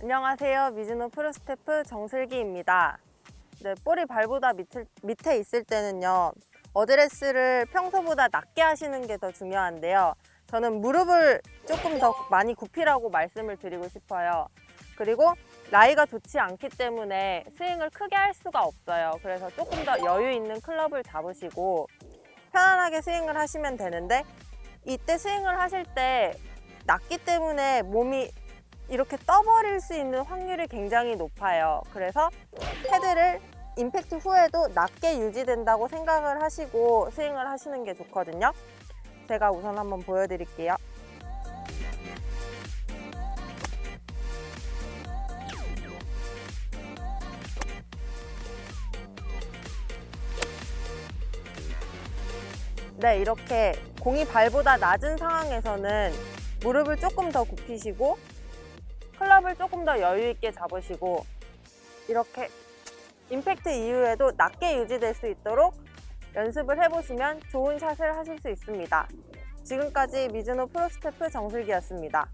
안녕하세요. 미즈노 프로스테프 정슬기입니다. 네, 볼이 발보다 밑을, 밑에 있을 때는요. 어드레스를 평소보다 낮게 하시는 게 더 중요한데요. 저는 무릎을 조금 더 많이 굽히라고 말씀을 드리고 싶어요. 그리고 나이가 좋지 않기 때문에 스윙을 크게 할 수가 없어요. 그래서 조금 더 여유 있는 클럽을 잡으시고 편안하게 스윙을 하시면 되는데 이때 스윙을 하실 때 낮기 때문에 몸이 이렇게 떠버릴 수 있는 확률이 굉장히 높아요. 그래서 헤드를 임팩트 후에도 낮게 유지된다고 생각을 하시고 스윙을 하시는 게 좋거든요. 제가 우선 한번 보여드릴게요. 네, 이렇게 공이 발보다 낮은 상황에서는 무릎을 조금 더 굽히시고 클럽을 조금 더 여유 있게 잡으시고 이렇게 임팩트 이후에도 낮게 유지될 수 있도록 연습을 해보시면 좋은 샷을 하실 수 있습니다. 지금까지 미즈노 프로스테프 정슬기였습니다.